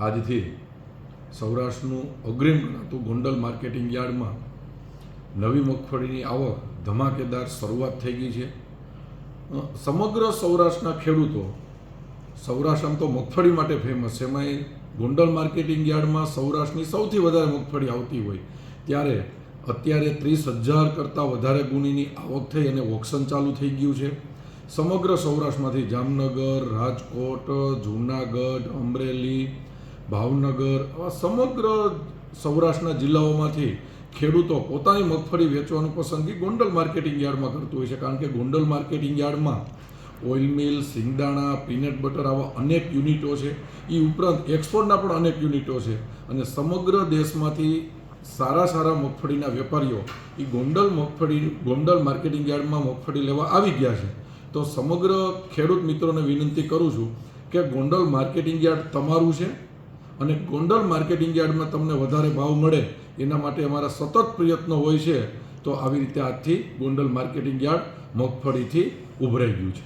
આજથી સૌરાષ્ટ્રનું અગ્રીમ ગણાતું ગોંડલ માર્કેટિંગ યાર્ડમાં નવી મગફળીની આવક ધમાકેદાર શરૂઆત થઈ ગઈ છે. સમગ્ર સૌરાષ્ટ્રના ખેડૂતો સૌરાષ્ટ્ર આમ તો મગફળી માટે ફેમસ છે. એમાંય ગોંડલ માર્કેટિંગ યાર્ડમાં સૌરાષ્ટ્રની સૌથી વધારે મગફળી આવતી હોય ત્યારે અત્યારે ત્રીસ હજાર કરતાં વધારે ગુણીની આવક થઈ અને ઓક્શન ચાલુ થઈ ગયું છે. સમગ્ર સૌરાષ્ટ્રમાંથી જામનગર, રાજકોટ, જૂનાગઢ, અમરેલી ભાવનગર આવા સમગ્ર સૌરાષ્ટ્રના જિલ્લાઓમાંથી ખેડૂતો પોતાની મગફળી વેચવાનું પસંદગી ગોંડલ માર્કેટિંગ યાર્ડમાં કરતું હોય છે. કારણ કે ગોંડલ માર્કેટિંગ યાર્ડમાં ઓઇલ મિલ, સિંગદાણા, પીનટ બટર આવા અનેક યુનિટો છે. એ ઉપરાંત એક્સપોર્ટના પણ અનેક યુનિટો છે. અને સમગ્ર દેશમાંથી સારા સારા મગફળીના વેપારીઓ એ ગોંડલ મગફળી, ગોંડલ માર્કેટિંગ યાર્ડમાં મગફળી લેવા આવી ગયા છે. તો સમગ્ર ખેડૂત મિત્રોને વિનંતી કરું છું કે ગોંડલ માર્કેટિંગ યાર્ડ તમારું છે. અને ગોંડલ માર્કેટિંગ યાર્ડમાં તમને વધારે ભાવ મળે, એના માટે અમારા સતત પ્રયત્નો હોય છે, તો આવી રીતે આજથી ગોંડલ માર્કેટિંગ યાર્ડ મગફળીથી ઉભરાઈ ગયું છે.